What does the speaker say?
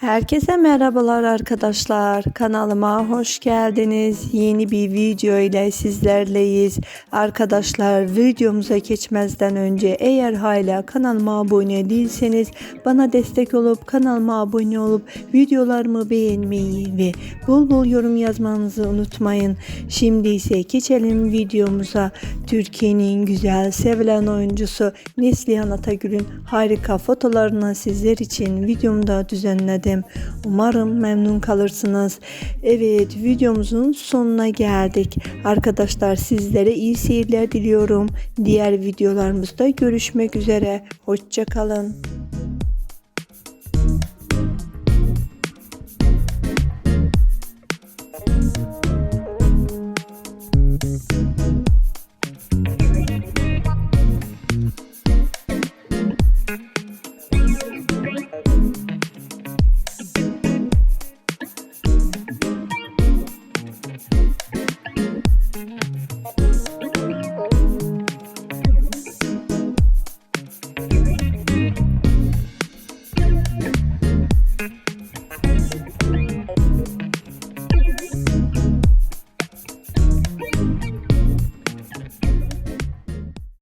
Herkese merhabalar arkadaşlar. Kanalıma hoş geldiniz. Yeni bir video ile sizlerleyiz. Arkadaşlar videomuza geçmezden önce eğer hala kanalıma abone değilseniz bana destek olup kanalıma abone olup videolarımı beğenmeyi ve bol bol yorum yazmanızı unutmayın. Şimdi ise geçelim videomuza. Türkiye'nin güzel sevilen oyuncusu Neslihan Atagül'ün harika fotolarını sizler için videomda düzenledim. Umarım memnun kalırsınız. Evet videomuzun sonuna geldik. Arkadaşlar sizlere iyi seyirler diliyorum. Diğer videolarımızda görüşmek üzere. Hoşçakalın.